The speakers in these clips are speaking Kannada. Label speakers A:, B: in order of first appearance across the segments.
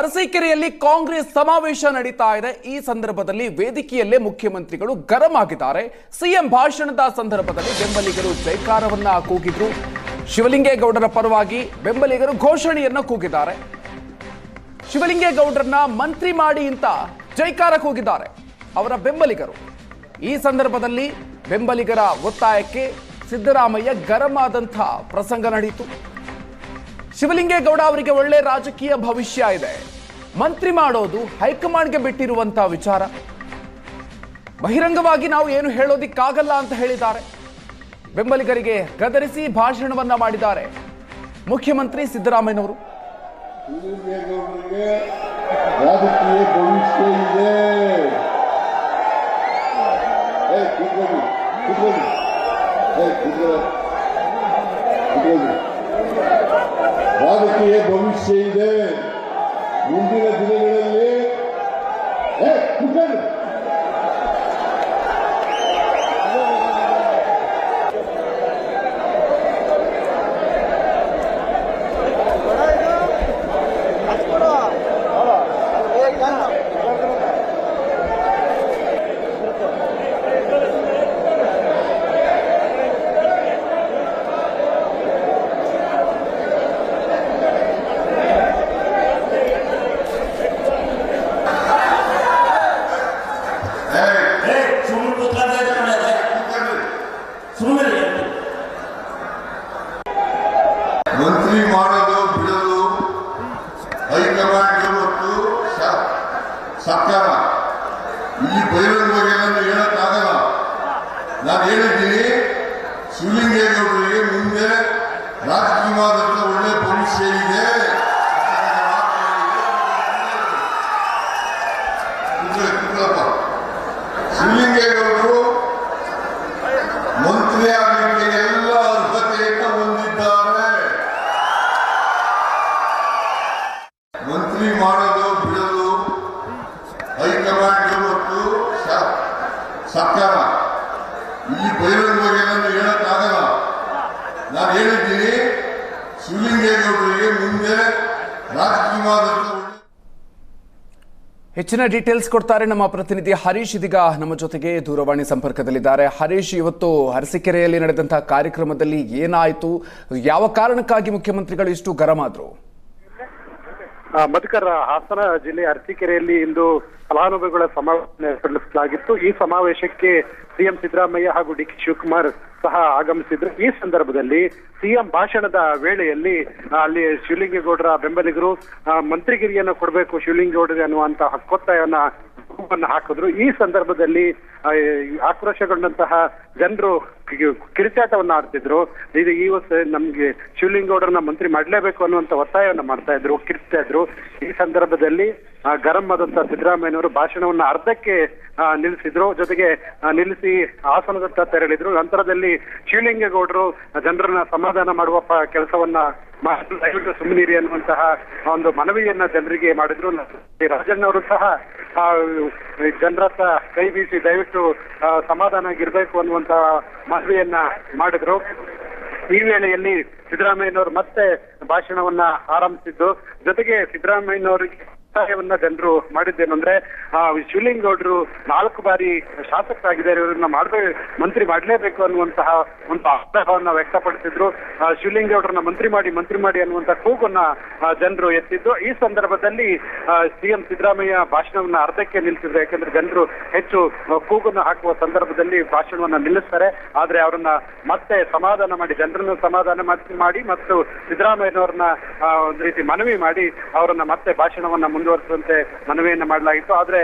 A: ಅರಸೀಕೆರೆಯಲ್ಲಿ ಕಾಂಗ್ರೆಸ್ ಸಮಾವೇಶ ನಡೀತಾ ಇದೆ. ಈ ಸಂದರ್ಭದಲ್ಲಿ ವೇದಿಕೆಯಲ್ಲೇ ಮುಖ್ಯಮಂತ್ರಿಗಳು ಗರಂ ಆಗಿದ್ದಾರೆ. ಸಿಎಂ ಭಾಷಣದ ಸಂದರ್ಭದಲ್ಲಿ ಬೆಂಬಲಿಗರು ಜೈಕಾರವನ್ನ ಕೂಗಿದ್ರು. ಶಿವಲಿಂಗೇಗೌಡರ ಪರವಾಗಿ ಬೆಂಬಲಿಗರು ಘೋಷಣೆಯನ್ನ ಕೂಗಿದ್ದಾರೆ. ಶಿವಲಿಂಗೇಗೌಡರನ್ನ ಮಂತ್ರಿ ಮಾಡಿ ಅಂತ ಜೈಕಾರ ಕೂಗಿದ್ದಾರೆ ಅವರ ಬೆಂಬಲಿಗರು. ಈ ಸಂದರ್ಭದಲ್ಲಿ ಬೆಂಬಲಿಗರ ಒತ್ತಾಯಕ್ಕೆ ಸಿದ್ದರಾಮಯ್ಯ ಗರಂ ಆದಂತಹ ಪ್ರಸಂಗ ನಡೆಯಿತು ಶಿವಲಿಂಗೇಗೌಡ ಅವರಿಗೆ ಒಳ್ಳೆ ರಾಜಕೀಯ ಭವಿಷ್ಯ ಇದೆ. ಮಂತ್ರಿ ಮಾಡೋದು ಹೈಕಮಾಂಡ್ಗೆ ಬಿಟ್ಟಿರುವಂತಹ ವಿಚಾರ. ಬಹಿರಂಗವಾಗಿ ನಾವು ಏನು ಹೇಳೋದಿಕ್ಕಾಗಲ್ಲ ಅಂತ ಹೇಳಿದ್ದಾರೆ. ಬೆಂಬಲಿಗರಿಗೆ ಗದರಿಸಿ ಭಾಷಣವನ್ನ ಮಾಡಿದ್ದಾರೆ ಮುಖ್ಯಮಂತ್ರಿ ಸಿದ್ದರಾಮಯ್ಯನವರು.
B: ಭವಿಷ್ಯ ರಾಜಕೀಯ ಭವಿಷ್ಯ ಇದೆ ಮುಂದಿನ ದಿನಗಳಲ್ಲಿ
C: ಸುಮ್ಮನೆ
B: ಮಂತ್ರಿ ಮಾಡೋದು ಬಿಡೋದು ಹೈಕಮಾಂಡ್ ಮತ್ತು ಸ- ಸರ್ಕಾರ ಇಲ್ಲಿ ಬಹಿರಂಗವಾಗಿ ನಾನು ಹೇಳಕ್ಕಾಗಲ್ಲ ನಾನು ಹೇಳಿದ್ದೀನಿ ಶಿವಲಿಂಗೇಗೌಡರಿಗೆ ಮುಂದೆ ರಾಜಕೀಯವಾದಂತ ಒಳ್ಳೆ ಭವಿಷ್ಯ ಇದೆ ಕೂತ್ಕೊಳ್ಳಿ, ಕೂತ್ಕೊಳ್ಳಪ್ಪ. ಶಿವಲಿಂಗೇಗೌಡರು ಮಂತ್ರಿ ಆಗಲಿಕ್ಕೆ ಎಲ್ಲ ಅರ್ಹತೆಯನ್ನು ಹೊಂದಿದ್ದಾರೆ ಮಂತ್ರಿ ಮಾಡೋದು ಬಿಡೋದು ಹೈಕಮಾಂಡ್ ಮತ್ತು ಸ- ಸರ್ಕಾರ ಇಲ್ಲಿ ಬಹಿರಂಗವಾಗಿ ನಾನು ಹೇಳಕ್ಕಾಗಲ್ಲ ನಾನು ಹೇಳಿದ್ದೀನಿ, ಶಿವಲಿಂಗೇಗೌಡರಿಗೆ ಮುಂದೆ ರಾಜಕೀಯವಾದ
A: ಹೆಚ್ಚಿನ ಡೀಟೇಲ್ಸ್ ಕೊಡ್ತಾರೆ ನಮ್ಮ ಪ್ರತಿನಿಧಿ ಹರೀಶ್ ಇದೀಗ ನಮ್ಮ ಜೊತೆಗೆ ದೂರವಾಣಿ ಸಂಪರ್ಕದಲ್ಲಿದ್ದಾರೆ. ಹರೀಶ್, ಇವತ್ತು ಅರಸಿಕೆರೆಯಲ್ಲಿ ನಡೆದಂತಹ ಕಾರ್ಯಕ್ರಮದಲ್ಲಿ ಏನಾಯಿತು? ಯಾವ ಕಾರಣಕ್ಕಾಗಿ ಮುಖ್ಯಮಂತ್ರಿಗಳು ಇಷ್ಟು
D: ಗರಮಾದರು? ಮಧುಕರ್, ಹಾಸನ ಜಿಲ್ಲೆ ಅರಸೀಕೆರೆಯಲ್ಲಿ ಇಂದು ಫಲಾನುಭವಿಗಳ ಸಮಾವೇಶ ನಡೆಸಲಾಗಿತ್ತು ಈ ಸಮಾವೇಶಕ್ಕೆ ಸಿಎಂ ಸಿದ್ದರಾಮಯ್ಯ ಹಾಗೂ ಡಿ ಕೆ ಶಿವಕುಮಾರ್ ಸಹ ಆಗಮಿಸಿದ್ರು. ಈ ಸಂದರ್ಭದಲ್ಲಿ ಸಿಎಂ ಭಾಷಣದ ವೇಳೆಯಲ್ಲಿ ಅಲ್ಲಿ ಶಿವಲಿಂಗೇಗೌಡರ ಬೆಂಬಲಿಗರು ಮಂತ್ರಿಗಿರಿಯನ್ನು ಕೊಡಬೇಕು, ಶಿವಲಿಂಗೇಗೌಡರಿಗೆ ಅನ್ನುವಂತಹ ಹಕ್ಕೊತ್ತಾಯವನ್ನ ಹಾಕಿದ್ರು. ಈ ಸಂದರ್ಭದಲ್ಲಿ ಆಕ್ರೋಶಗೊಂಡಂತಹ ಜನರು ಕಿರಿಚಾಟವನ್ನ ಆಡ್ತಿದ್ರು. ಇದು ಈ ವರ್ಷ ನಮ್ಗೆ ಶಿವಲಿಂಗೌಡರನ್ನ ಮಂತ್ರಿ ಮಾಡ್ಲೇಬೇಕು ಅನ್ನುವಂತ ಒತ್ತಾಯವನ್ನ ಮಾಡ್ತಾ ಇದ್ರು ಕಿರ್ತಾ ಇದ್ರು. ಈ ಸಂದರ್ಭದಲ್ಲಿ ಗರಂ ಆದಂತ ಸಿದ್ದರಾಮಯ್ಯನವರು ಭಾಷಣವನ್ನ ಅರ್ಧಕ್ಕೆ ನಿಲ್ಲಿಸಿದ್ರು. ಜೊತೆಗೆ ನಿಲ್ಲಿಸಿ ಆಸನದತ್ತ ತೆರಳಿದ್ರು. ನಂತರದಲ್ಲಿ ಶಿವಲಿಂಗೇಗೌಡರು ಜನರನ್ನ ಸಮಾಧಾನ ಮಾಡುವ ಕೆಲಸವನ್ನ ದಯವಿಟ್ಟು ಸುಮ್ಮನಿರಿ ಅನ್ನುವಂತಹ ಒಂದು ಮನವಿಯನ್ನ ಜನರಿಗೆ ಮಾಡಿದ್ರು. ಈ ರಾಜಣ್ಣವರು ಸಹ ಆ, ಜನರ ಕೈ ಬೀಸಿ ದಯವಿಟ್ಟು ಸಮಾಧಾನ ಆಗಿರ್ಬೇಕು ಅನ್ನುವಂತಹ ಮನವಿಯನ್ನ ಮಾಡಿದ್ರು. ಈ ವೇಳೆಯಲ್ಲಿ ಸಿದ್ದರಾಮಯ್ಯನವರು ಮತ್ತೆ ಭಾಷಣವನ್ನ ಆರಂಭಿಸಿದ್ದು. ಜೊತೆಗೆ ಸಿದ್ದರಾಮಯ್ಯನವರಿಗೆ ಒತ್ತಾಯವನ್ನ ಜನರು ಮಾಡಿದ್ದೇನಂದ್ರೆ ಆ, ಶಿವಲಿಂಗೌಡರು ನಾಲ್ಕು ಬಾರಿ ಶಾಸಕರಾಗಿದ್ದಾರೆ ಇವರನ್ನ ಮಾಡಬೇ ಮಂತ್ರಿ ಮಾಡಲೇಬೇಕು ಅನ್ನುವಂತಹ ಒಂದು ಆಗ್ರಹವನ್ನ ವ್ಯಕ್ತಪಡಿಸಿದ್ರು. ಆ, ಶಿವಲಿಂಗೌಡರನ್ನ ಮಂತ್ರಿ ಮಾಡಿ ಮಂತ್ರಿ ಮಾಡಿ ಅನ್ನುವಂತ ಕೂಗನ್ನ ಜನರು ಎತ್ತಿದ್ದು. ಈ ಸಂದರ್ಭದಲ್ಲಿ ಸಿಎಂ ಸಿದ್ದರಾಮಯ್ಯ ಭಾಷಣವನ್ನ ಅರ್ಧಕ್ಕೆ ನಿಲ್ಲಿಸಿದ್ರು ಯಾಕಂದ್ರೆ ಜನರು ಹೆಚ್ಚು ಕೂಗನ್ನು ಹಾಕುವ ಸಂದರ್ಭದಲ್ಲಿ ಭಾಷಣವನ್ನ ನಿಲ್ಲಿಸ್ತಾರೆ. ಆದ್ರೆ ಅವರನ್ನ ಮತ್ತೆ ಸಮಾಧಾನ ಮಾಡಿ ಜನರನ್ನು ಸಮಾಧಾನ ಮಾಡಿ ಮತ್ತು ಸಿದ್ದರಾಮಯ್ಯನವರನ್ನ ಒಂದು ರೀತಿ ಮನವಿ ಮಾಡಿ ಅವರನ್ನ ಮತ್ತೆ ಭಾಷಣವನ್ನ ಮುಂದುವರಿಸುವಂತೆ ಮನವಿಯನ್ನು ಮಾಡಲಾಗಿತ್ತು. ಆದ್ರೆ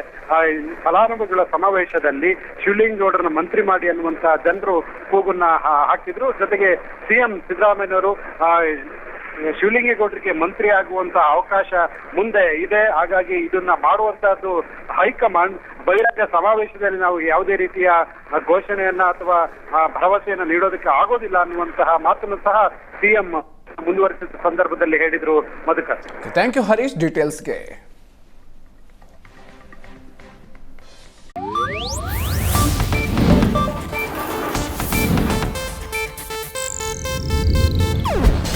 D: ಫಲಾನುಭವಿಗಳ ಸಮಾವೇಶದಲ್ಲಿ ಶಿವಲಿಂಗೇಗೌಡರನ್ನ ಮಂತ್ರಿ ಮಾಡಿ ಅನ್ನುವಂತ ಜನರು ಕೂಗನ್ನ ಹಾಕಿದ್ರು. ಜೊತೆಗೆ ಸಿಎಂ ಸಿದ್ದರಾಮಯ್ಯನವರು ಶಿವಲಿಂಗೇಗೌಡರಿಗೆ ಮಂತ್ರಿ ಆಗುವಂತ ಅವಕಾಶ ಮುಂದೆ ಇದೆ. ಹಾಗಾಗಿ ಇದನ್ನ ಮಾಡುವಂತಹದ್ದು ಹೈಕಮಾಂಡ್. ಬಹಿರಂಗ ಸಮಾವೇಶದಲ್ಲಿ ನಾವು ಯಾವುದೇ ರೀತಿಯ ಘೋಷಣೆಯನ್ನ ಅಥವಾ ಭರವಸೆಯನ್ನ ನೀಡೋದಕ್ಕೆ ಆಗೋದಿಲ್ಲ ಅನ್ನುವಂತಹ ಮಾತನ್ನು ಸಹ ಸಿಎಂ ಮುಂದುವರಿಸಿದ ಸಂದರ್ಭದಲ್ಲಿ ಹೇಳಿದ್ರು ಮಧುಕರ್.
A: Thank you Harish ಡೀಟೇಲ್ಸ್ಗೆ